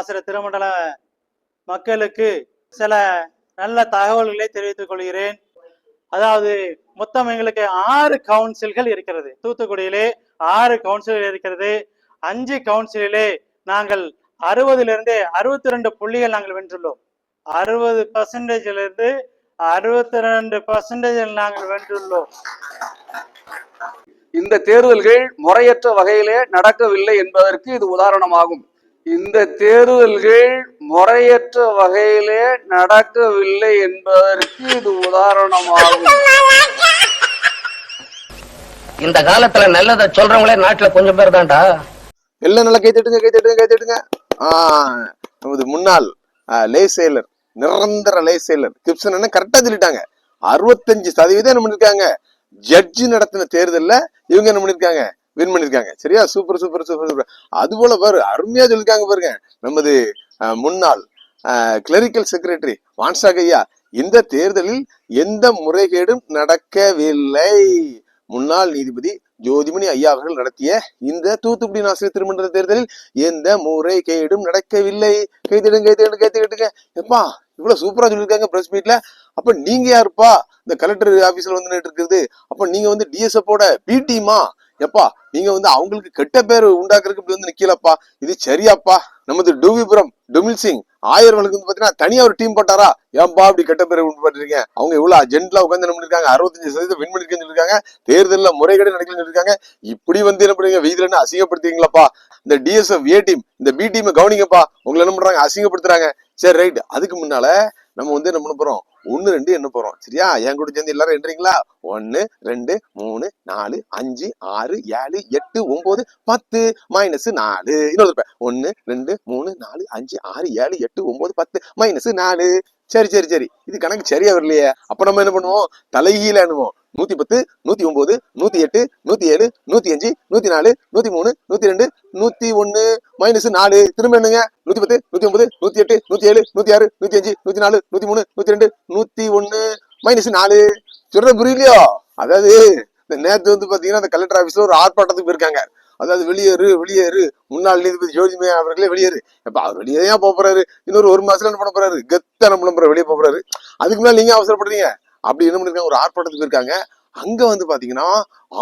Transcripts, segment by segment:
தூத்துக்குடி நாசிர திருமண்டல மக்களுக்கு சில நல்ல தகவல்களை தெரிவித்துக் கொள்கிறேன். அதாவது மொத்தம் எங்களுக்கு ஆறு கவுன்சில்கள் இருக்கிறது. தூத்துக்குடியிலே ஆறு கவுன்சில்கள் இருக்கிறது. அஞ்சு கவுன்சிலே நாங்கள் அறுபதுலேருந்து அறுபத்தி ரெண்டு புள்ளிகள் நாங்கள் வென்றுள்ளோம். அறுபது பர்சன்டேஜிலிருந்து அறுபத்தி ரெண்டு பர்சன்டேஜில் நாங்கள் வென்றுள்ளோம். இந்த தேர்தல்கள் முறையற்ற வகையிலே நடக்கவில்லை என்பதற்கு இது உதாரணமாகும். இந்த தேர்தல்கள் முறையற்ற வகையிலே நடக்கவில்லை என்பதற்கு இது உதாரணமாகும். இந்த காலத்துல நல்லதை சொல்றவங்களே நாட்டுல கொஞ்சம் பேர் தான்டா. எல்லாம் நல்லா கை தட்டுங்க கை தட்டுங்க கை தட்டுங்க. ஆ நமது முன்னாள் லே செயலர் நிரந்தர லே செயலர் கிப்சன் என்ன கரெக்டா சொல்லிட்டாங்க. அறுபத்தஞ்சு சதவீதம் என்ன பண்ணிருக்காங்க? ஜட்ஜி நடத்தின தேர்தல்ல இவங்க என்ன பண்ணிருக்காங்க? வின் பண்ணியிருக்காங்க சரியா? சூப்பர் சூப்பர் சூப்பர் சூப்பர் அது போல பாரு அருமையா சொல்லியிருக்காங்க பாருங்க. நமது முன்னாள் கிளரிக்கல் செக்ரட்டரி வான்சாக் ஐயா இந்த தேர்தலில் எந்த முறைகேடும் நடக்கவில்லை. முன்னாள் நீதிபதி ஜோதிமணி ஐயா அவர்கள் நடத்திய இந்த தூத்துக்குடி நாசிரியர் திருமன்ற தேர்தலில் எந்த முறைகேடும் நடக்கவில்லை. கைதிடுங்க கைதிடுங்க கைதிடுங்க எப்பா இவ்வளவு சூப்பரா சொல்லியிருக்காங்க பிரஸ் மீட்ல அப்ப நீங்க யாருப்பா? இந்த கலெக்டர் ஆபீஸ்ல வந்து நின்னுட்டு இருக்குது அப்ப நீங்க வந்து டிஎஸ்எப்போட பி டீமா எப்பா நீங்க வந்து அவங்களுக்கு கெட்ட பேர் உண்டாக்குறதுக்கு இப்படி வந்து நிக்கலப்பா? இது சரியாப்பா. நமது டூவிபுரம் டுமில் சிங் ஆயர்களுக்கு வந்து பாத்தீங்கன்னா தனியா ஒரு டீம் போட்டாரா? ஏன்பா அப்படி கெட்ட பேர் உண்டு பண்ணிருக்கீங்க அவங்க எவ்வளவு அஜென்ட்ல உட்காந்து என்ன பண்ணிருக்காங்க? அறுபத்தஞ்சு சதவீதம் வின் பண்ணிருக்கேன்னு சொல்லிருக்காங்க. தேர்தலில் முறைகேடு நடக்கலன்னு இருக்காங்க இப்படி வந்து என்ன பண்ணுறீங்க? வெயில அசிங்கப்படுத்துறீங்களாப்பா? இந்த டிஎஸ்எஃப் ஏ டீம் இந்த பி டீம் கவனிங்கப்பா. உங்களை என்ன பண்றாங்க? அசிங்கப்படுத்துறாங்க. சரி ரைட் அதுக்கு முன்னால நம்ம வந்து என்ன பண்ண போறோம்? ஒன்னு ரெண்டு என்ன போறோம். சரியா? என் கூட சேர்ந்து எல்லாரும் என்றீங்களா? ஒன்னு ரெண்டு மூணு நாலு அஞ்சு ஆறு ஏழு எட்டு ஒன்பது பத்து மைனஸ் நாலு. இன்னொரு தடவை. ஒன்னு ரெண்டு மூணு நாலு அஞ்சு ஆறு ஏழு எட்டு ஒன்பது பத்து மைனஸ் நாலு. சரி சரி சரி. இது கணக்கு சரியா வரலையே. அப்ப நம்ம என்ன பண்ணுவோம்? தலைகீழ எண்ணுவோம். நூத்தி பத்து நூத்தி ஒன்பது நூத்தி எட்டு நூத்தி ஏழு நூத்தி அஞ்சு நூத்தி நாலு நூத்தி மூணு நூத்தி ரெண்டு நூத்தி ஒண்ணு மைனஸ் நாலு. திரும்ப என்னங்க? நூத்தி பத்து நூத்தி ஒன்பது நூத்தி எட்டு நூத்தி ஏழு நூத்தி ஆறு நூத்தி அஞ்சு நூத்தி நாலு நூத்தி மூணு நூத்தி ரெண்டு நூத்தி ஒன்னு மைனஸ் நாலு. சொல்ற புரியலையோ? அதாவது இந்த நேத்து வந்து பாத்தீங்கன்னா அந்த கலெக்டர் ஆபீஸ்ல ஒரு ஆர்ப்பாட்டத்துக்கு போயிருக்காங்க. அதாவது வெளியேறு வெளியேறு. முன்னாள் நீதிபதி ஜோதிமே அவர்களே வெளியேறு. இப்ப அவர் வெளியே ஏன் போறாரு. இன்னொரு ஒரு மாசத்துல என்ன பண்ண போறாரு? கெத்த என்ன வெளியே போறாரு. அதுக்கு மேல நீங்க அவசரப்படுறீங்க. அப்படி என்ன பண்ணிருக்காங்க? ஒரு ஆர்ப்பாட்டத்துக்கு இருக்காங்க அங்க வந்து பாத்தீங்கன்னா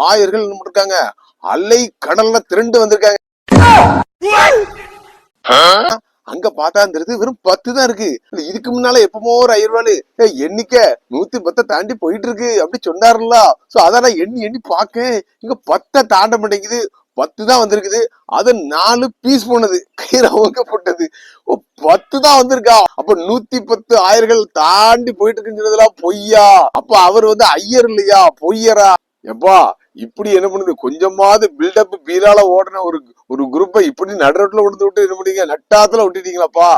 ஆயர்கள் என்ன பண்ணிருக்காங்க? அலை கடல்ல திரண்டு வந்திருக்காங்க. அங்க பார்த்தா வெறும் பத்து தான் இருக்கு. இதுக்கு முன்னால எப்பமோ ஒரு ஐயர்வாளு ஏய், எண்ணிக்கை நூத்தி பத்தை தாண்டி போயிட்டு இருக்கு. அப்படி சொன்னாருல்ல. சோ அதான் நான் எண்ணி எண்ணி பார்க்கேன் இங்க பத்தை தாண்ட மாட்டேங்குது. பத்து தான் வந்திருக்குது. அது நாலு பீஸ் போனது. கயிறு போட்டது. ஓ பத்து தான் வந்திருக்கா. அப்ப நூத்தி பத்து ஆயர்கள் தாண்டி போயிட்டு இருக்குங்கிறதுலாம் பொய்யா? அப்ப அவர் வந்து ஐயர் இல்லையா? பொய்யரா? எப்பா இப்படி என்ன பண்ணுது? கொஞ்சமாவது பில்டப் பீரால ஓடின ஒரு ஒரு குரூப்பை இப்படி நடுரோட்ல விழுந்து விட்டு என்ன பண்ணீங்க? நட்டாத்துல விட்டுட்டீங்களாப்பா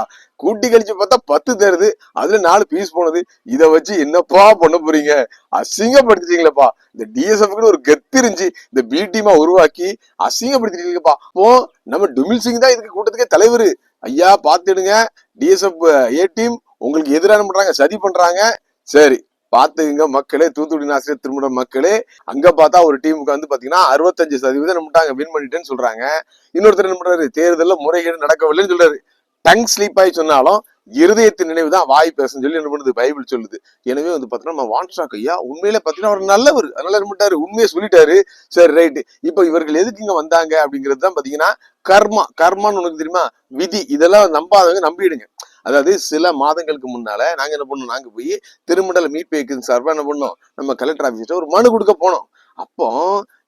கூட்டி கழிச்சு பார்த்தா பத்து தருது. அதுல நாலு பீஸ் போனது. இத வச்சு என்னப்பா பண்ண போறீங்க? அசிங்கப்படுத்திட்டீங்களப்பா. இந்த டிஎஸ்எஃப்னு ஒரு கெத்து இருந்துச்சு. இந்த பி டீமா உருவாக்கி அசிங்கப்படுத்திட்டீங்கப்பா. அப்போ நம்ம டுமில் சிங் தான் இதுக்கு கூட்டத்துக்கே தலைவர். ஐயா பாத்துடுங்க டிஎஸ்எஃப் ஏ டீம் உங்களுக்கு எதிராக என்ன பண்றாங்க சதி பண்றாங்க. சரி பாத்துங்க மக்களே. தூத்துக்குடி நாசிரியர் திருமண மக்களே. அங்க பார்த்தா ஒரு டீமுக்கு வந்து பாத்தீங்கன்னா அறுபத்தஞ்சு சதவீதம் நம்மட்டாங்க வின் பண்ணிட்டேன்னு சொல்றாங்க. இன்னொருத்தர் என்ன பண்றாரு? தேர்தலில் முறைகேடு நடக்கவில்லைன்னு சொல்றாரு. டங் ஸ்லீப் ஆகி சொன்னாலும் இருதயத்தின் நினைவு தான் வாய் பேசுன்னு சொல்லி என்ன பண்ணுது? பைபிள் சொல்லுது. எனவே வந்து பாத்தீங்கன்னா நம்ம வான்ஸ்டாக் ஐயா உண்மையில பாத்தீங்கன்னா அவர் நல்லவர். அதனால என்ன பண்ணிட்டாரு? உண்மையை சொல்லிட்டாரு. சரி ரைட்டு இப்போ இவர்கள் எதுக்கு இங்க வந்தாங்க? அப்படிங்கிறது தான் பாத்தீங்கன்னா கர்மா. கர்மான்னு உனக்கு தெரியுமா? விதி. இதெல்லாம் நம்பாதவங்க நம்பிடுங்க. அதாவது சில மாதங்களுக்கு முன்னால நாங்க என்ன பண்ணோம்? நாங்க போய் திருமண்டல மீட் வைக்கிறது சார்பா என்ன பண்ணோம்? நம்ம கலெக்டர் ஆபீஸ்ல ஒரு மனு கொடுக்க போனோம். அப்போ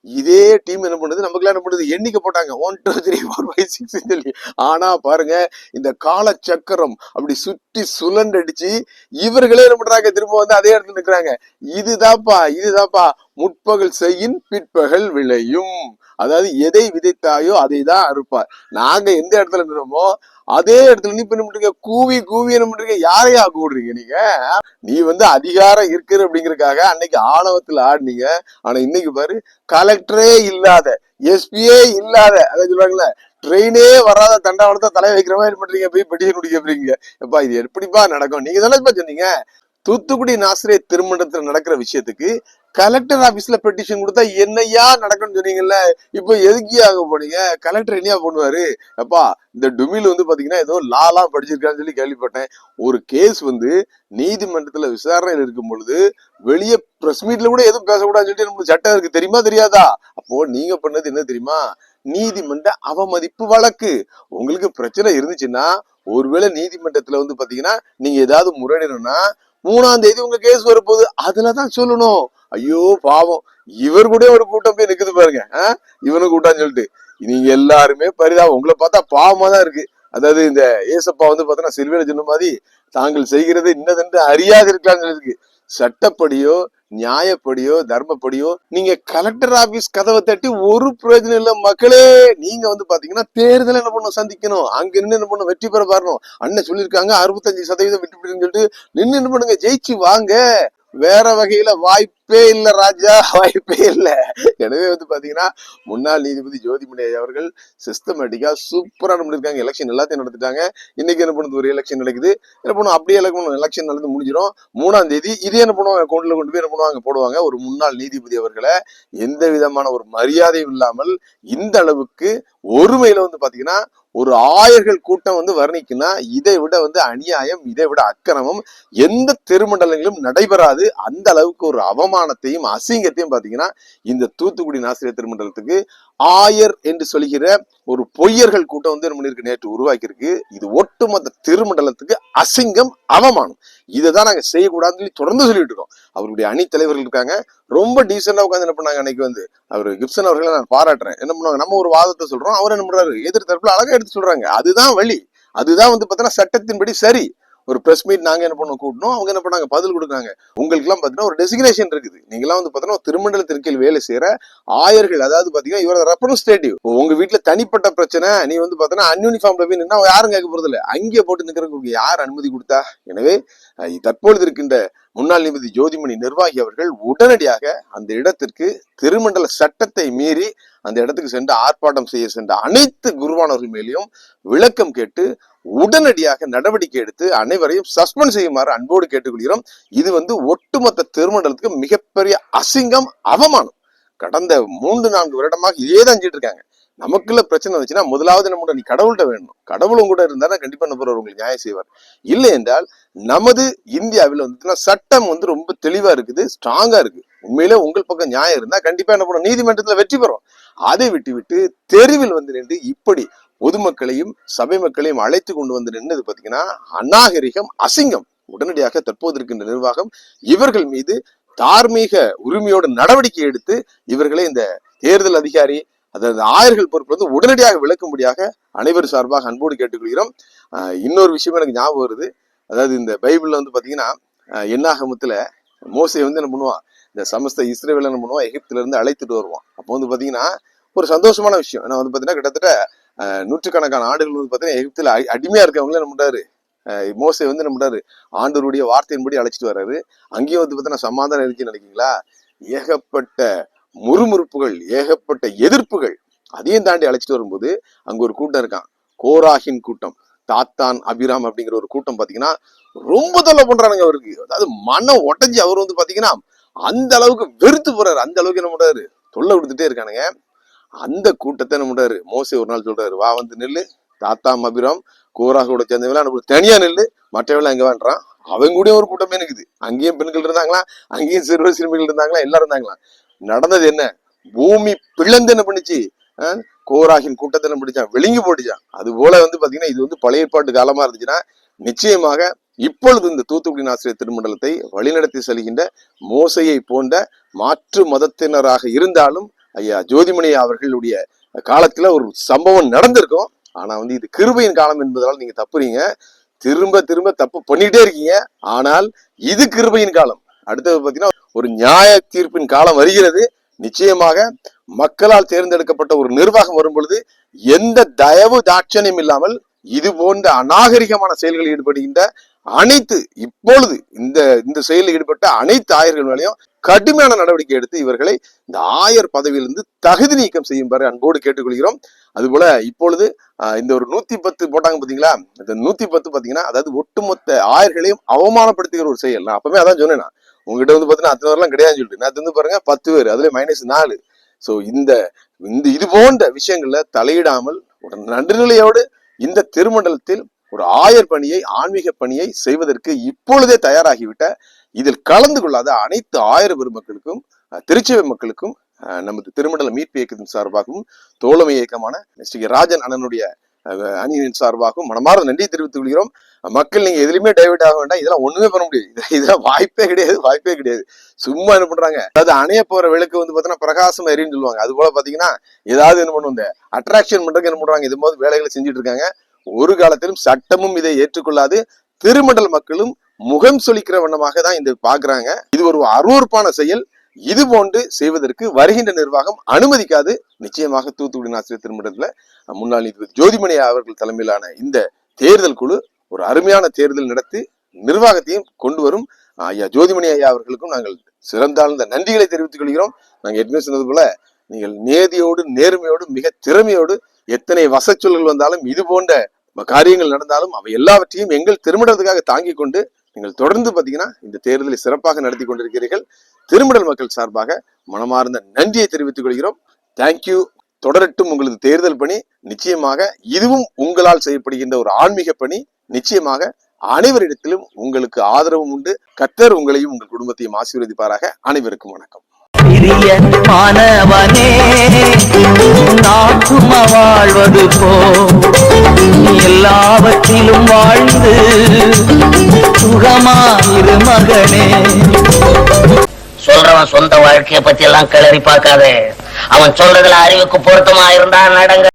இதே டீம் என்ன பண்ணுது? நமக்கு என்ன பண்ணுது? எண்ணிக்கை போட்டாங்க. One two three four five six சொல்லி. ஆனா பாருங்க இந்த கால சக்கரம் அப்படி சுற்றி சுழண்டடிச்சு இவர்களே என்ன பண்றாங்க? திரும்ப வந்து அதே இடத்துல நிற்கிறாங்க இதுதான்ப்பா இதுதான்ப்பா முற்பகல் செய்யின் பிற்பகல் விளையும். அதாவது எதை விதைத்தாயோ அதை தான் அறுப்பார். நாங்க எந்த இடத்துல நின்றோமோ அதே இடத்துல நீ பண்ண பண்றீங்க கூவி கூவி என்ன பண்றீங்க யாரையா கூடுறீங்க நீங்க? நீ வந்து அதிகாரம் இருக்குது அப்படிங்கறதுக்காக அன்னைக்கு ஆணவத்துல ஆடினீங்க. ஆனா இன்னைக்கு பாரு கலெக்டரே இல்லாத எஸ்பியே இல்லாத அதை சொல்லுவாங்கல்ல ட்ரெயினே வராத தண்டாவளத்தை தலை வைக்கிற மாதிரி பண்றீங்க போய் பெட்டிஷன் குடிக்க போறீங்க. எப்பா இது எப்படிப்பா நடக்கும்? நீங்க தானே சொன்னீங்க. தூத்துக்குடி நாசிரியர் திருமணத்துல நடக்கிற விஷயத்துக்கு கலெக்டர் ஆபீஸ்ல பெட்டிஷன் கொடுத்தா என்னையா நடக்கும்னு சொன்னீங்கல்ல? இப்போ எதுக்கு ஆக போனீங்க? கலெக்டர் என்னையா பண்ணுவாரு? அப்பா இந்த டுமில் வந்து பாத்தீங்கன்னா ஏதோ லாலாம் படிச்சிருக்கான்னு சொல்லி கேள்விப்பட்டேன். ஒரு கேஸ் வந்து நீதிமன்றத்துல விசாரணையில் இருக்கும் பொழுது வெளியே பிரஸ் மீட்ல கூட எதுவும் பேசக்கூடாதுன்னு சொல்லிட்டு நமக்கு சட்டம் இருக்கு. தெரியுமா தெரியாதா? அப்போ நீங்க பண்ணது என்ன தெரியுமா? நீதிமன்ற அவமதிப்பு வழக்கு. உங்களுக்கு பிரச்சனை இருந்துச்சுன்னா ஒருவேளை நீதிமன்றத்துல வந்து பாத்தீங்கன்னா நீங்க ஏதாவது முறையிடணும்னா மூணாம் தேதி உங்க கேஸ் வரப்போகுது. அதுலதான் சொல்லணும். ஐயோ பாவம். இவர் கூட ஒரு கூட்டம் போய் நிக்குது பாருங்க. ஆ? இவனு கூட்டான்னு சொல்லிட்டு. நீங்க எல்லாருமே பரிதாபம். உங்களை பார்த்தா பாவமா தான் இருக்கு. அதாவது இந்த ஏசப்பா வந்து பார்த்தோன்னா சில்வையில சொன்ன மாதிரி தாங்கள் செய்கிறது இன்னதென்று அறியாது இருக்கலாம்னு சொல்லிருக்கு சட்டப்படியோ நியாயப்படியோ தர்மப்படியோ நீங்க கலெக்டர் ஆபீஸ் கதவை தட்டி ஒரு பிரயோஜனம் இல்ல மக்களே. நீங்க வந்து பாத்தீங்கன்னா தேர்தல் என்ன பண்ணணும் சந்திக்கணும். அங்க நின்று என்ன பண்ணணும் வெற்றி பெற பாருணும். அண்ணன் சொல்லியிருக்காங்க அறுபத்தஞ்சு சதவீதம் வெற்றி பெறுன்னு சொல்லிட்டு நின்று என்ன பண்ணுங்க ஜெயிச்சு வாங்க. வேற வகையில வாய்ப்பு இல்ல ராஜா வாய்ப்பே இல்ல. எனவே வந்து பாத்தீங்கன்னா முன்னாள் நீதிபதி ஜோதிமணி ஐயா அவர்கள் சிஸ்டமேட்டிக்கா சூப்பரா பண்ணிருக்காங்க எலெக்ஷன் எல்லாத்தையும் நடத்திட்டாங்க. இன்னைக்கு என்ன பண்ணுது? ஒரு எலெக்ஷன் நடக்குது. என்ன பண்ணுவோம்? அப்படியே எலக்ஷன் எலெக்ஷன் நடந்து முடிஞ்சிடும். மூணாம் தேதி இது என்ன பண்ணுவாங்க? அக்கௌண்ட்ல கொண்டு போய் என்ன பண்ணுவாங்க? போடுவாங்க. ஒரு முன்னாள் நீதிபதி அவர்களை எந்த விதமான ஒரு மரியாதையும் இல்லாமல் இந்த அளவுக்கு ஒருமையில வந்து பாத்தீங்கன்னா ஒரு ஆயர்கள் கூட்டம் வந்து வர்ணிக்குன்னா இதை விட வந்து அநியாயம் இதை விட அக்கிரமம் எந்த திருமண்டலங்களிலும் நடைபெறாது. அந்த அளவுக்கு ஒரு அவமானத்தையும் அசிங்கத்தையும் பாத்தீங்கன்னா இந்த தூத்துக்குடி நாசிரியர் திருமண்டலத்துக்கு ஆயர் என்று சொல்கிற ஒரு பொய்யர்கள் கூட்டம் வந்து என்ன பண்ணிருக்கு நேற்று உருவாக்கியிருக்கு. இது ஒட்டுமொத்த திருமண்டலத்துக்கு அசிங்கம் அவமானம். இதை தான் நாங்க செய்யக்கூடாதுன்னு சொல்லி தொடர்ந்து சொல்லிட்டு இருக்கோம். அவருடைய அணி தலைவர்கள் இருக்காங்க. ரொம்ப டீசெண்டா உட்காந்து என்ன பண்ணாங்க அன்னைக்கு வந்து அவர் கிப்சன் அவர்களை நான் பாராட்டுறேன். என்ன பண்ணுவாங்க நம்ம ஒரு வாதத்தை சொல்றோம் அவர் என்ன பண்றாரு எதிர் தரப்புல அழகா எடுத்து சொல்றாங்க. அதுதான் வழி. அதுதான் வந்து பார்த்தீங்கன்னா சட்டத்தின்படி சரி. ஒரு ப்ரெஸ் மீட் நாங்க என்ன பண்ணோம் கூட்டணும் அவங்க என்ன பண்ணாங்க பதில் கொடுக்குறாங்க. உங்களுக்கு எல்லாம் பாத்தீங்கன்னா ஒரு டெசிக்னேஷன் இருக்குது. நீங்களாம் வந்து பாத்தீங்கன்னா ஒரு திருமண்டலத்திற்கில் வேலை செய்யற ஆயர்கள் அதாவது பாத்தீங்கன்னா இவர ரெப்ரஸன்டேட்டிவ் உங்க வீட்டுல தனிப்பட்ட பிரச்சனை நீ வந்து பாத்தீங்கன்னா அன்யூனிஃபார்ம்ல போய் நின்னா யாரும் கேட்க போறது இல்ல அங்கேயே போட்டு நிக்கிறவங்களுக்கு யார் அனுமதி கொடுத்தா? எனவே தற்பொழுது இருக்கின்ற முன்னாள் நீதிபதி ஜோதிமணி நிர்வாகி அவர்கள் உடனடியாக அந்த இடத்திற்கு திருமண்டல சட்டத்தை மீறி அந்த இடத்துக்கு சென்று ஆர்ப்பாட்டம் செய்ய சென்ற அனைத்து குருவானவர்கள் மேலேயும் விளக்கம் கேட்டு உடனடியாக நடவடிக்கை எடுத்து அனைவரையும் சஸ்பெண்ட் செய்யுமாறு அன்போடு கேட்டுக்கொள்கிறோம். இது வந்து ஒட்டுமொத்த திருமண்டலத்துக்கு மிகப்பெரிய அசிங்கம் அவமானம். கடந்த மூன்று நான்கு வருடமாக இதே தான் இருக்காங்க. நமக்குள்ள பிரச்சனை வந்துச்சுன்னா முதலாவது நம்மளோட நீ கடவுள்கிட்ட வேணும். கடவுளும் கூட இருந்தா கண்டிப்பா நம்புறவர் உங்களுக்கு நியாயம் செய்வார். இல்லை என்றால் நமது இந்தியாவில் வந்து சட்டம் வந்து ரொம்ப தெளிவா இருக்குது ஸ்ட்ராங்கா இருக்கு. உண்மையிலே உங்கள் பக்கம் நியாயம் இருந்தா கண்டிப்பா என்ன பண்ணும் நீதிமன்றத்துல வெற்றி பெறும். அதை விட்டு விட்டு தெருவில் வந்து நின்று இப்படி பொதுமக்களையும் சபை மக்களையும் அழைத்து கொண்டு வந்து நின்றது பாத்தீங்கன்னா அநாகரிகம் அசிங்கம். உடனடியாக தற்போது இருக்கின்ற நிர்வாகம் இவர்கள் மீது தார்மீக உரிமையோடு நடவடிக்கை எடுத்து இவர்களை இந்த தேர்தல் அதிகாரி அதாவது ஆயர்கள் பொறுப்பு வந்து உடனடியாக விளக்கும்படியாக அனைவர் சார்பாக அன்போடு கேட்டுக்கொள்கிறோம். இன்னொரு விஷயம் எனக்கு ஞாபகம் வருது. அதாவது இந்த பைபிள்ல வந்து பாத்தீங்கன்னா ஆஹ் என்னாகமத்துல மோசை வந்து என்ன பண்ணுவான்? இந்த சமஸ்த இஸ்ரேவேல என்ன பண்ணுவான்? எகிப்துல இருந்து அழைத்துட்டு வருவான். அப்போ வந்து பாத்தீங்கன்னா ஒரு சந்தோஷமான விஷயம். ஏன்னா வந்து பாத்தீங்கன்னா கிட்டத்தட்ட நூற்றுக்கணக்கான ஆண்டுகள் வந்து பாத்தீங்கன்னா எகிப்துல அடிமையாக அடிமையா இருக்கவங்களே என்ன பண்ணுறாரு மோசை வந்து என்ன பண்றாரு? ஆண்டவருடைய வார்த்தையின்படி அழைச்சிட்டு வர்றாரு. அங்கேயும் வந்து பாத்தீங்கன்னா சமாதானம் இருந்துச்சு நினைக்கிறீங்களா? ஏகப்பட்ட முறுமுறுப்புகள் ஏகப்பட்ட எதிர்ப்புகள் அதையும் தாண்டி அழைச்சிட்டு வரும்போது அங்க ஒரு கூட்டம் இருக்கான். கோராகின் கூட்டம் தாத்தான் அபிராம் அப்படிங்கிற ஒரு கூட்டம் பாத்தீங்கன்னா ரொம்ப தொல்லை பண்றானுங்க அவருக்கு. அதாவது மனம் உடஞ்சி அவர் வந்து பாத்தீங்கன்னா அந்த அளவுக்கு வெறுத்து போறாரு. அந்த அளவுக்கு என்ன பண்றாரு? தொல்லை கொடுத்துட்டே இருக்கானுங்க. அந்த கூட்டத்தை என்ன பண்றாரு? மோசே ஒரு நாள் சொல்றாரு வா வந்து நெல்லு தாத்தாம் அபிராம் கோராகோட சேர்ந்தவெல்லாம் நம்ம தனியா நெல்லு மற்றவெல்லாம் எங்க வேண்டான் அவங்க கூட ஒரு கூட்டமே இருக்குது அங்கேயும் பெண்கள் இருந்தாங்களா? அங்கேயும் சிறுவர் சிறுமிகள் இருந்தாங்களா? எல்லாரும் இருந்தாங்களா? நடந்தது என்ன? பூமி பிளந்து என்ன பண்ணுச்சு கோராகின் கூட்டத்தை என்ன பிடிச்சான் விழுங்கி போட்டுச்சான் அது போல வந்து பாத்தீங்கன்னா இது வந்து பழைய ஏற்பாட்டு காலமா இருந்துச்சுன்னா நிச்சயமாக இப்பொழுது இந்த தூத்துக்குடி ஆசிரியர் திருமண்டலத்தை வழிநடத்தி செல்கின்ற மோசையை போன்ற மாற்று மதத்தினராக இருந்தாலும் ஐயா ஜோதிமணி அவர்களுடைய காலத்துல ஒரு சம்பவம் நடந்திருக்கும். ஆனா வந்து இது கிருபையின் காலம் என்பதால் நீங்க தப்புறீங்க. திரும்ப திரும்ப தப்பு பண்ணிட்டே இருக்கீங்க. ஆனால் இது கிருபையின் காலம். அடுத்தது பாத்தீங்கன்னா ஒரு நியாய தீர்ப்பின் காலம் வருகிறது. நிச்சயமாக மக்களால் தேர்ந்தெடுக்கப்பட்ட ஒரு நிர்வாகம் வரும் பொழுது எந்த தயவு தாட்சணியம் இல்லாமல் இது போன்ற அநாகரிகமான செயல்களில் ஈடுபடுகின்ற அனைத்து இப்பொழுது இந்த இந்த செயலில் ஈடுபட்ட அனைத்து ஆயர்கள் மேலேயும் கடுமையான நடவடிக்கை எடுத்து இவர்களை இந்த ஆயர் பதவியிலிருந்து தகுதி நீக்கம் செய்யும்படி அன்போடு கேட்டுக்கொள்கிறோம். அதுபோல இப்பொழுது ஆஹ், இந்த ஒரு நூத்தி பத்து போட்டாங்க பாத்தீங்களா இந்த நூத்தி பத்து பாத்தீங்கன்னா அதாவது ஒட்டுமொத்த ஆயர்களையும் அவமானப்படுத்துகிற ஒரு செயல். நான் அப்பவே அதான் சொன்னேன் நான். உங்ககிட்ட வந்து பாத்தீங்கன்னா அத்தனை பேர்லாம் கிடையாதுன்னு சொல்லிட்டு. நான் வந்து பாருங்க பத்து பேர். அதுல மைனஸ் நாலு. சோ இந்த இந்த இது போன்ற விஷயங்கள்ல தலையிடாமல் ஒரு நடுநிலையோடு இந்த திருமண்டலத்தில் ஒரு ஆயர் பணியை ஆன்மீக பணியை செய்வதற்கு இப்பொழுதே தயாராகிவிட்ட இதில் கலந்து கொள்ளாத அனைத்து ஆயர் பெருமக்களுக்கும் அஹ், திருச்சபை மக்களுக்கும் நமது திருமண்டல மீட்பு இயக்கத்தின் சார்பாகவும் தோழமை இயக்கமான ஸ்ரீ ராஜன் அண்ணனுடைய அணியின் சார்பாகவும் மனமார்ந்த நன்றி தெரிவித்துக் கொள்கிறோம். மக்கள் நீங்க எதுலையுமே டைவர்ட் ஆக வேண்டாம். இதெல்லாம் ஒண்ணுமே பண்ண முடியாது. இதெல்லாம் வாய்ப்பே கிடையாது வாய்ப்பே கிடையாது. சும்மா என்ன பண்றாங்க? அதாவது அணைய போற விளக்கு வந்து பாத்தீங்கன்னா பிரகாசம் எரின்னு சொல்லுவாங்க. அது போல பாத்தீங்கன்னா ஏதாவது என்ன பண்ணுவோம் இந்த அட்ராக்ஷன் பண்றதுக்கு என்ன பண்றாங்க? இது போது வேலைகளை செஞ்சுட்டு இருக்காங்க. ஒரு காலத்திலும் சட்டமும் இதை ஏற்றுக்கொள்ளாது. திருமண்டல் மக்களும் முகம் சொலிக்கிற வண்ணமாக தான் இந்த பாக்குறாங்க இது ஒரு அருவறுப்பான செயல். இது போன்று செய்வதற்கு வருகின்ற நிர்வாகம் அனுமதிக்காது. நிச்சயமாக தூத்துக்குடி ஆசிரியர் திருமணத்தில் முன்னாள் நீதிபதி ஜோதிமணி அவர்கள் தலைமையிலான இந்த தேர்தல் குழு ஒரு அருமையான தேர்தல் நடத்தி நிர்வாகத்தையும் கொண்டு வரும். ஐயா ஜோதிமணி ஐயா அவர்களுக்கும் நாங்கள் சிறந்தாழ்ந்த நன்றிகளை தெரிவித்துக் கொள்கிறோம். நாங்கள் ஏற்கனவே சொன்னது போல நீங்கள் நேதியோடு நேர்மையோடு மிக திறமையோடு எத்தனை வசச்சொல்கள் வந்தாலும் இது போன்ற காரியங்கள் நடந்தாலும் அவை எல்லாவற்றையும் எங்கள் திருமணத்துக்காக தாங்கிக் கொண்டு நீங்கள் தொடர்ந்து பார்த்தீங்கன்னா இந்த தேர்தலை சிறப்பாக நடத்தி கொண்டிருக்கிறீர்கள். திருமடல் மக்கள் சார்பாக மனமார்ந்த நன்றியை தெரிவித்துக் கொள்கிறோம். தேங்க்யூ தொடரட்டும் உங்களது தேர்தல் பணி. நிச்சயமாக இதுவும் உங்களால் செய்யப்படுகின்ற ஒரு ஆன்மீக பணி. நிச்சயமாக அனைவரிடத்திலும் உங்களுக்கு ஆதரவும் உண்டு. கத்தர் உங்களையும் உங்கள் குடும்பத்தையும் ஆசீர்வதிப்பாராக. அனைவருக்கும் வணக்கம். பிரிய மாணவனே நாட்டும வாழ்வது போ. எல்லாவற்றிலும் வாழ்ந்து சுகமாயிரு மகனே. சொல்றவன் சொந்த வாழ்க்கைய பத்தி எல்லாம் கிளறி பார்க்காதே. அவன் சொல்றதுல அறிவுக்கு பொருத்தமா இருந்தா நடங்க.